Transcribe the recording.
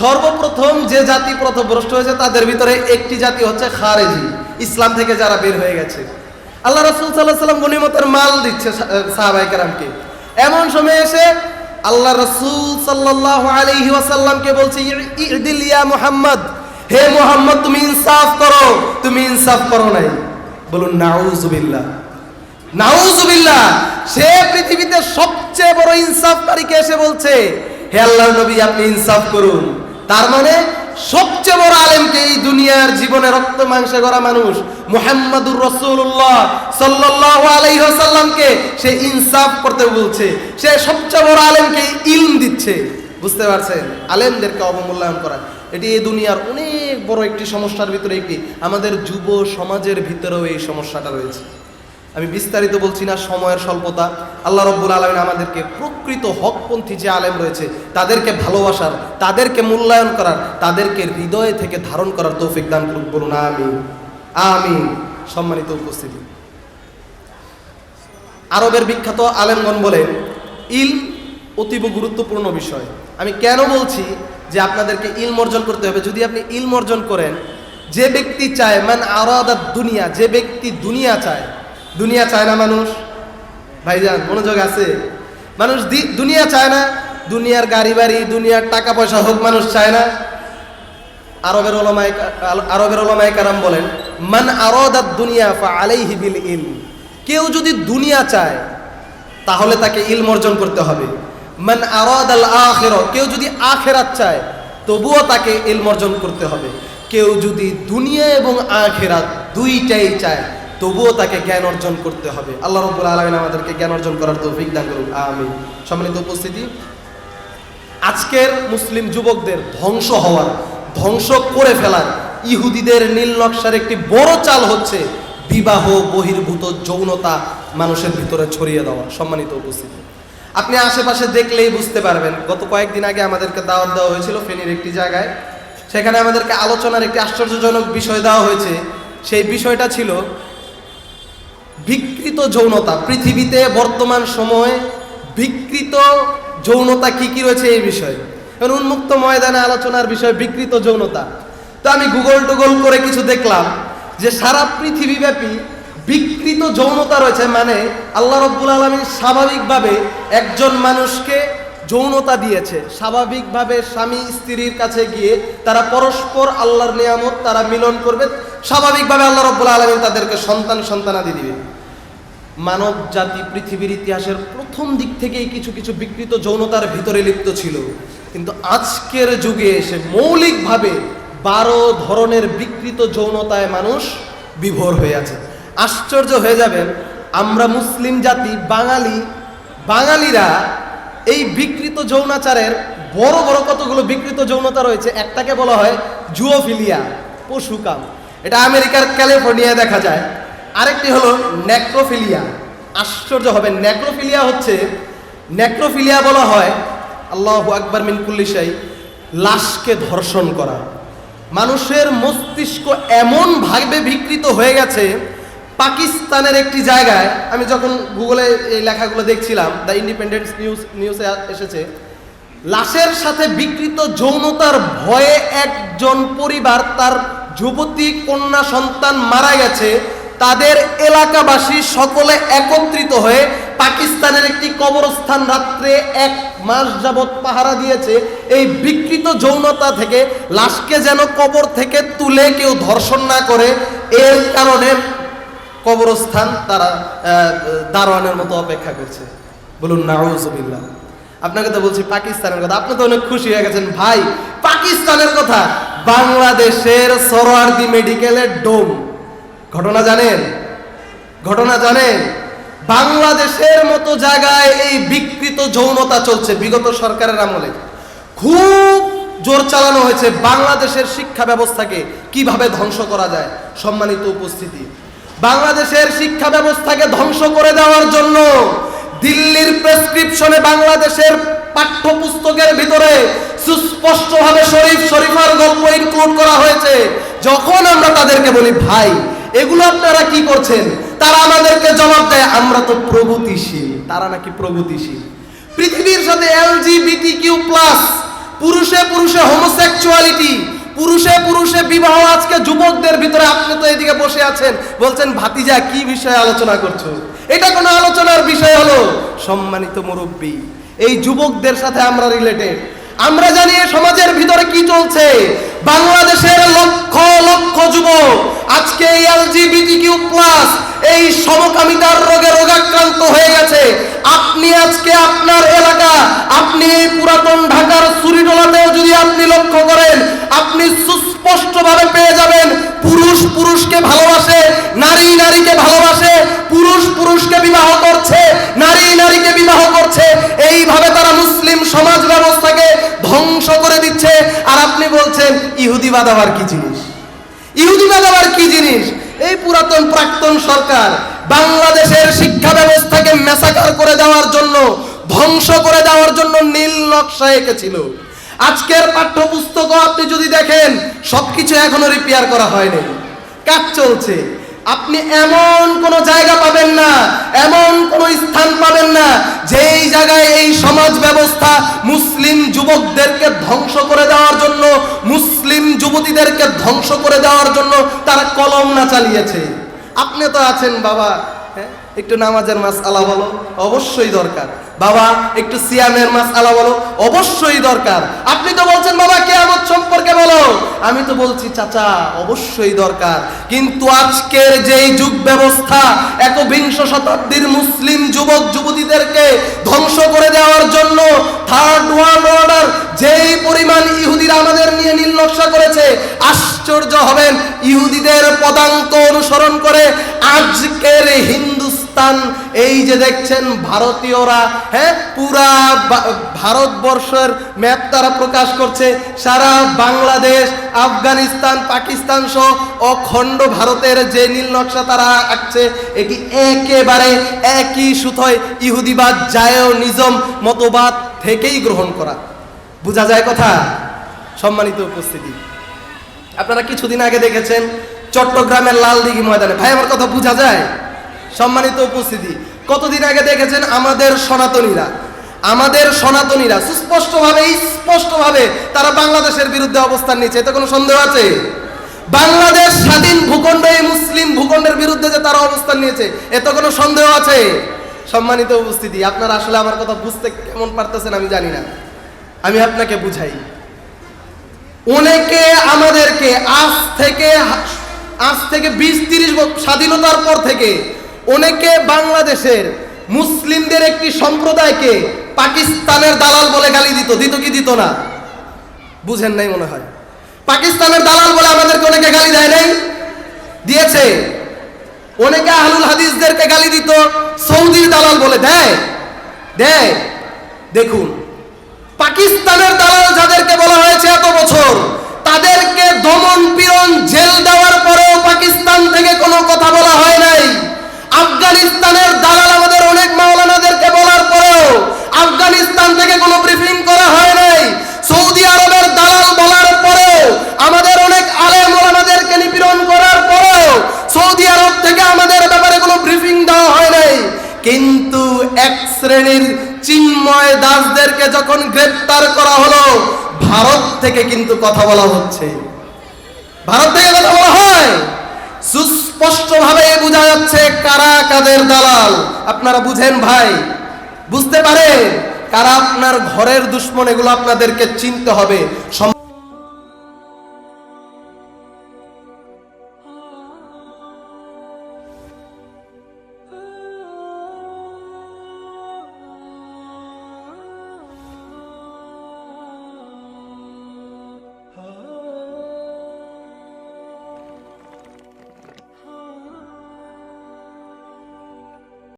সর্বপ্রথম যে জাতি পথভ্রষ্ট হয়েছে তাদের ভিতরে একটি জাতি হচ্ছে খারেজি, ইসলাম থেকে যারা বের হয়ে গেছে। আল্লাহ রসুল সাল্লাহ সাল্লাম গনিমতের মাল দিচ্ছে সাহাবাই কারামকে। এমন সময় এসে আল্লাহ রসুল সাল্লাহ আলহি ওয়াসাল্লামকে বলছে ইদিল ইয়া মুহাম্মদ, হে মোহাম্মদ, তুমি ইনসাফ করো, তুমি ইনসাফ করো নাই। বলুন নাউজুবিল্লাহ নাউজুবিল্লাহ সে পৃথিবীতে সবচেয়ে বড় ইনসাফকারীকে এসে বলছে, হে আল্লাহর নবী, আপনি ইনসাফ করুন। তার মানে সবচেয়ে বড় আলেমকে এই দুনিয়ার জীবনে রক্ত মাংসে গড়া মানুষ? মুহাম্মাদুর রসুল্লাহ সাল্লাল্লাহু আলাইহি ওয়াসাল্লামকে সে ইনসাফ করতে বলছে। সে সবচেয়ে বড় আলেমকে ইলম দিচ্ছে। বুঝতে পারছেন? আলেমদেরকে অবমূল্যায়ন করা। এটি এই দুনিয়ার অনেক বড় একটি সমস্যার ভিতরে একটি। আমাদের যুব সমাজের ভিতরেও এই সমস্যাটা রয়েছে। আমি বিস্তারিত বলছি না, সময়ের স্বল্পতা। আল্লাহ রব্বুল আলমিন আমাদেরকে প্রকৃত হকপন্থী যে আলেম রয়েছে, তাদেরকে ভালোবাসার, তাদেরকে মূল্যায়ন করার, তাদেরকে হৃদয়ে থেকে ধারণ করার তৌফিক দান করুক বলুন আমি আমি সম্মানিত উপস্থিতি। আরবের বিখ্যাত আলেমগণ বলেন ইল অতীব গুরুত্বপূর্ণ বিষয়। আমি কেন বলছি যে আপনাদেরকে ইলম অর্জন করতে হবে? যদি আপনি ইলম অর্জন করেন, যে ব্যক্তি চায়, মান আরাদাত দুনিয়া যে ব্যক্তি দুনিয়া চায় দুনিয়া চায় না মানুষ। ভাইজান, মনোযোগ আছে? মানুষ দুনিয়া চায় না, দুনিয়ার গাড়ি বাড়ি, দুনিয়ার টাকা পয়সা হোক মানুষ চায় না। আরবের ওলামায় আরবের ওলামায় কারাম বলেন, মান আরাদাত দুনিয়া ফা আলাইহি বিল ইল কেউ যদি দুনিয়া চায়, তাহলে তাকে ইলম অর্জন করতে হবে। মান আরাদাল আখিরা, কেউ যদি আখেরাত চায়, তবুও তাকে ইলম অর্জন করতে হবে। কেউ যদি দুনিয়া এবং আখেরাত দুইটাই চায় তবুও তাকে জ্ঞান অর্জন করতে হবে। আল্লাহ রব্বুল আলমিন আমাদেরকে জ্ঞান অর্জন করার তৌফিক দান করুন। আমিন। সম্মানিত উপস্থিতি, আজকের মুসলিম যুবকদের ধ্বংস হওয়ার, ধ্বংস করে ফেলার, ইহুদিদের নীল নকশার একটি বড় চাল হচ্ছে বিবাহ বহির্ভূত যৌনতা মানুষের ভিতরে ছড়িয়ে দেওয়া। সম্মানিত উপস্থিতি। আপনি আশেপাশে দেখলেই বুঝতে পারবেন, গত কয়েকদিন আগে আমাদেরকে দাওয়াত দেওয়া হয়েছিল ফেনীর একটি জায়গায়। সেখানে আমাদেরকে আলোচনার একটি আশ্চর্যজনক বিষয় দেওয়া হয়েছে। সেই বিষয়টা ছিল বিকৃত যৌনতা। পৃথিবীতে বর্তমান সময়ে বিকৃত যৌনতা কি কি রয়েছে এই বিষয়ে? এখন উন্মুক্ত ময়দানে আলোচনার বিষয়ে বিকৃত যৌনতা। তো আমি গুগল টুগল করে কিছু দেখলাম যে সারা পৃথিবীব্যাপী বিকৃত যৌনতা রয়েছে মানে আল্লাহ রব্বুল আলমী স্বাভাবিকভাবে একজন মানুষকে যৌনতা দিয়েছে। স্বাভাবিকভাবে স্বামী স্ত্রীর কাছে গিয়ে তারা পরস্পর আল্লাহর নিয়ামত তারা মিলন করবে। স্বাভাবিকভাবে আল্লাহ রব্বুল আলমী তাদেরকে সন্তান সন্তানাদি দিবে। মানব জাতি পৃথিবীর ইতিহাসের প্রথম দিক থেকেই কিছু কিছু বিকৃত যৌনতার ভিতরে লিপ্ত ছিল। কিন্তু আজকের যুগে এসে মৌলিকভাবে বারো ধরনের বিকৃত যৌনতায় মানুষ বিভোর হয়ে আছে। আশ্চর্য হয়ে যাবেন, আমরা মুসলিম জাতি, বাঙালি, বাঙালিরা এই বিকৃত যৌনাচারের বড় বড় কতগুলো বিকৃত যৌনতা রয়েছে? একটাকে বলা হয় জুওফিলিয়া পশুকাম এটা আমেরিকার ক্যালিফোর্নিয়ায় দেখা যায়। আরেকটি হলো নেক্রোফিলিয়া। আশ্চর্য হবে, নেক্রোফিলিয়া হচ্ছে, নেক্রোফিলিয়া বলা হয়, আল্লাহ আকবর মিনকুল্লিশাই লাশকে ধর্ষণ করা। মানুষের মস্তিষ্ক এমন ভাবে বিকৃত হয়ে গেছে পাকিস্তানের একটি জায়গায় আমি যখন গুগলে এই লেখাগুলো দেখছিলাম দ্য ইন্ডিপেন্ডেন্স নিউজ নিউজে এসেছে, লাশের সাথে বিকৃত যৌনতার ভয়ে একজন পরিবার তার যুবতী, কন্যা, সন্তান মারা গেছে। তাদের এলাকাবাসী সকলে একত্রিত হয়ে পাকিস্তানের একটি কবরস্থান রাত্রে এক মাস যাবৎ পাহারা দিয়েছে। এই বিকৃত যৌনতা থেকে লাশকে যেন কবর থেকে তুলে কেউ ধর্ষণ না করে এর কারণে কবরস্থান তারা দারোয়ানের মতো অপেক্ষা করছে। বলুন, নাউজুবিল্লাহ। আপনাকে তো বলছি পাকিস্তানের কথা। আপনি তো অনেক খুশি হয়ে গেছেন। ভাই, পাকিস্তানের কথা। বাংলাদেশের সরোয়ার্দি মেডিকেলের ডোম। ঘটনা জানেন? ঘটনা জানেন? বাংলাদেশের মতো জায়গায় এই বিকৃত যৌনতা চলছে বিগত সরকারের আমলে। খুব জোর চালানো হয়েছে বাংলাদেশের শিক্ষা ব্যবস্থাকে কীভাবে ধ্বংস করা যায়। সম্মানিত উপস্থিতি বাংলাদেশের শিক্ষা ব্যবস্থাকে ধ্বংস করে দেওয়ার জন্য দিল্লির প্রেসক্রিপশনে বাংলাদেশের পাঠ্যপুস্তকের ভিতরে সুস্পষ্টভাবে শরীফ শরীফার গল্প ইনক্লুড করা হয়েছে। যখন আমরা তাদেরকে বলি, ভাই, এগুলো আপনারা কি করছেন? তারা আমাদেরকে জবাব দেয়, আমরা তো প্রগতিশীল। তারা নাকি প্রগতিশীল। পৃথিবীর সাথে এলজিবিটি কিউ প্লাস, পুরুষে পুরুষে হোমোসেক্স পুরুষে পুরুষে বিবাহ, আজকে যুবকদের ভিতরে আপনি তো এদিকে বসে আছেন। বলছেন, ভাতিজা, কি বিষয়ে আলোচনা করছ? এটা কোনো আলোচনার বিষয় হলো, সম্মানিত মুরব্বী, এই যুবকদের সাথে আমরা রিলেটেড আমরা জানি সমাজের ভিতরে কি চলছে। বাংলাদেশের লক্ষ লক্ষ যুবক আজকে এই এলজিবিটি কিউ প্লাস এই সমকামিতার রোগে রোগাক্রান্ত হয়ে গেছে। আপনি আজকে আপনার এলাকা, আপনি এই পুরাতন ঢাকার সুরিডোলাতেও যদি আপনি লক্ষ্য করেন, আপনি সুস্পষ্টভাবে পেয়ে যাবেন, পুরুষ পুরুষকে ভালোবাসে, নারী নারীকে ভালোবাসে, পুরুষ পুরুষকে বিবাহ করছে, নারী নারীকে বিবাহ করছে। এইভাবে তারা মুসলিম সমাজ ব্যবস্থাকে ধ্বংস করে দিচ্ছে। আর আপনি বলছেন ইহুদিবাদ আবার কি জিনিস? ইহুদিবাদ আবার কি জিনিস? এই পুরাতন প্রাক্তন সরকার বাংলাদেশের শিক্ষা ব্যবস্থাকে মেসাকার করে দেওয়ার জন্য, ধ্বংস করে দেওয়ার জন্য নীল নকশা এঁকেছিল। আজকের পাঠ্যপুস্তকও আপনি যদি দেখেন, সবকিছু এখনও রিপেয়ার করা হয়নি। কাজ চলছে। আপনি এমন কোন জায়গা পাবেন না, এমন কোন স্থান পাবেন না, যেই জায়গায় এই সমাজ ব্যবস্থা মুসলিম যুবকদেরকে ধ্বংস করে দেওয়ার জন্য মুসলিম যুবতীদেরকে ধ্বংস করে দেওয়ার জন্য তারা কলম না চালিয়েছে। আপনি তো আছেন, বাবা। হ্যাঁ? একটু নামাজের মাস আলা বলো, অবশ্যই দরকার। বাবা, একটু সিয়ামের মাস আলা বলো, অবশ্যই দরকার। আপনি তো বলছেন, বাবা, কেয়ামত সম্পর্কে বলো। আমি তো বলছি, চাচা, অবশ্যই দরকার। কিন্তু আজকের যেই যুগ ব্যবস্থা একবিংশ শতাব্দীর মুসলিম যুবক, যুবতীদেরকে ধ্বংস করে দেওয়ার জন্য থার্ড ওয়ার্ল্ড অর্ডার যেই পরিমাণ ইহুদিরা আশ্চর্য হবেন। ইহুদিদের পদাঙ্ক অনুসরণ করে আজকের হিন্দুস্তান, এই যে দেখছেন ভারতীয়রা হ্যাঁ পুরা ভারতবর্ষের ম্যাপ তারা প্রকাশ করছে। সারা বাংলাদেশ, আফগানিস্তান, পাকিস্তান সহ অখণ্ড ভারতের যে নীল নকশা তারা আঁকছে, এটি একেবারে একই সুতোয় ইহুদিবাদ, জায়নিজম, মতবাদ থেকেই গ্রহণ করা। বোঝা যায় কথা? সম্মানিত উপস্থিতি। আপনারা কিছুদিন আগে দেখেছেন চট্টগ্রামের লালদিঘি ময়দানে। ভাই, আমার কথা বোঝা যায়? সম্মানিত উপস্থিতি, কতদিন আগে দেখেছেন আমাদের সনাতনীরা? আমাদের সনাতনীরা সুস্পষ্টভাবে, স্পষ্টভাবে তারা বাংলাদেশের বিরুদ্ধে অবস্থান নিচ্ছে এতে কোনো সন্দেহ আছে? বাংলাদেশ স্বাধীন ভূখণ্ড, এই মুসলিম ভূখণ্ডের বিরুদ্ধে যে তারা অবস্থান নিয়েছে, এতে কোনো সন্দেহ আছে? সম্মানিত উপস্থিতি, আপনারা আসলে আমার কথা বুঝতে কেমন পারতেছেন আমি জানি না। আমি আপনাকে বুঝাই। অনেকে আমাদেরকে আজ থেকে আজ থেকে বিশ তিরিশ স্বাধীনতার পর থেকে অনেকে বাংলাদেশের মুসলিমদের একটি সম্প্রদায়কে পাকিস্তানের দালাল বলে গালি দিত। দিত কি দিত না? বুঝেন নাই মনে হয়। পাকিস্তানের দালাল বলে আমাদেরকে অনেকে গালি দেয় নাই? দিয়েছে। অনেকে আহলুল হাদিসদেরকে গালি দিত, সৌদির দালাল বলে দেয়। দেয়। দেখুন পাকিস্তানের বছর তাদেরকে দমন পীড়ন জেল দেওয়ার পরেও পাকিস্তান থেকে কোনো কথা বলা হয় নাই। আফগানিস্তানের দালাল আমাদের অনেক মাওলানাদেরকে বলার পরেও আফগানিস্তান থেকে কোনো ব্রিফিং করা হয় নাই। সৌদি আরবের দালাল বলার পরেও আমাদের অনেক আলে মোলানাদেরকে নিপীড়ন করার পরেও সৌদি আরব থেকে আমাদের ব্যাপারে কোনো ব্রিফিং দেওয়া হয় নাই। কিন্তু এক শ্রেণির চিন্ময় দাসদেরকে যখন গ্রেপ্তার করা হলো ভারত থেকে কিন্তু কথা বলা হচ্ছে। ভারত থেকে কথা বলা হয়। সুস্পষ্টভাবে বোঝা যাচ্ছে কারা কাদের দালাল। আপনারা বুঝেন ভাই। বুঝতে পারে কারা আপনার ঘরের দুশ্মন এগুলো আপনাদেরকে চিনতে হবে।